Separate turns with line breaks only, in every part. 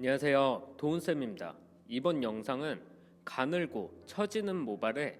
안녕하세요. 도훈쌤입니다. 이번 영상은 가늘고 처지는 모발에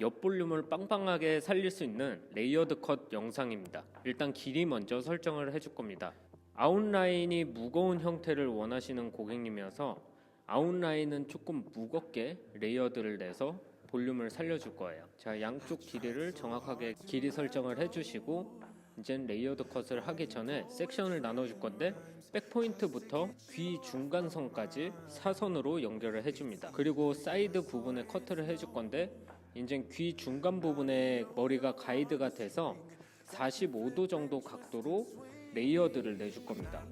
옆볼륨을 빵빵하게 살릴 수 있는 레이어드 컷 영상입니다. 일단 길이 먼저 설정을 해줄 겁니다. 아웃라인이 무거운 형태를 원하시는 고객님이어서 아웃라인은 조금 무겁게 레이어드를 내서 볼륨을 살려줄 거예요. 자, 양쪽 길이를 정확하게 길이 설정을 해주시고 이제 레이어드 컷을 하기 전에 섹션을 나눠줄 건데 백포인트부터 귀 중간선까지 사선으로 연결을 해줍니다. 그리고 사이드 부분에 커트를 해줄 건데 이제 귀 중간 부분에 머리가 가이드가 돼서 45도 정도 각도로 레이어드를 내줄 겁니다.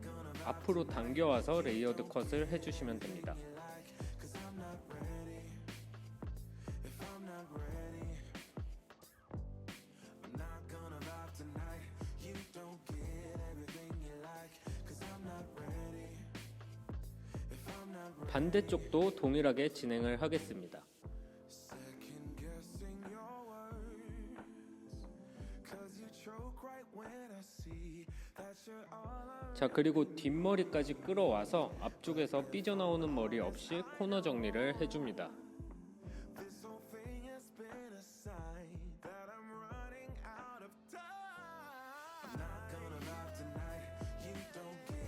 앞으로 당겨와서 레이어드 컷을 해주시면 됩니다. 반대쪽도 동일하게 진행을 하겠습니다. 자 그리고 뒷머리까지 끌어와서 앞쪽에서 삐져나오는 머리 없이 코너 정리를 해줍니다.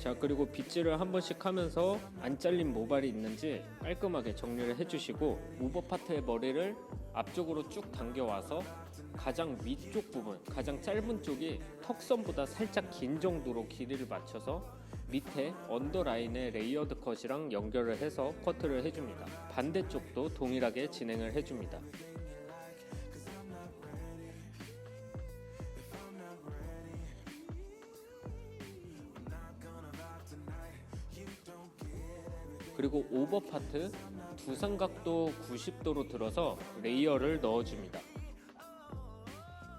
자 그리고 빗질을 한 번씩 하면서 안 잘린 모발이 있는지 깔끔하게 정리를 해주시고 우버 파트의 머리를 앞쪽으로 쭉 당겨와서 가장 위쪽 부분 가장 짧은 쪽이 턱선보다 살짝 긴 정도로 길이를 맞춰서 밑에 언더라인의 레이어드 컷이랑 연결을 해서 커트를 해줍니다. 반대쪽도 동일하게 진행을 해줍니다 그리고 오버 파트 두상각도 90도로 들어서 레이어를 넣어줍니다.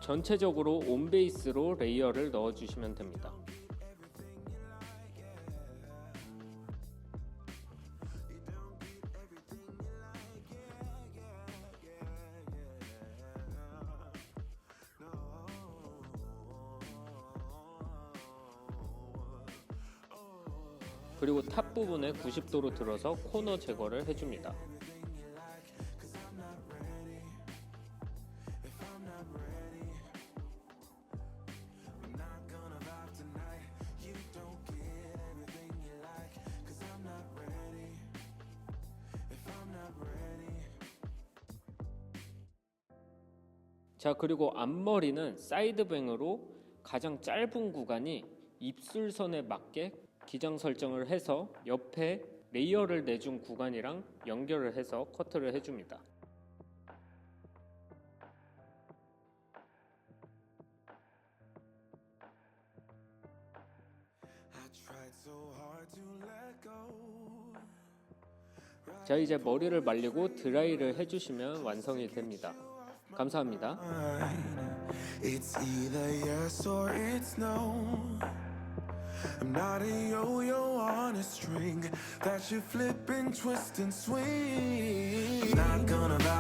전체적으로 온 베이스로 레이어를 넣어주시면 됩니다. 그리고 탑 부분에 90도로 들어서 코너 제거를 해줍니다. 자 그리고 앞머리는 사이드뱅으로 가장 짧은 구간이 입술선에 맞게 기장 설정을 해서 옆에 레이어를 내준 구간이랑 연결을 해서 커트를 해줍니다. 자 이제 머리를 말리고 드라이를 해주시면 완성이 됩니다. 감사합니다.
I'm not a yo-yo on a string that you flip and twist and swing. I'm not gonna vibe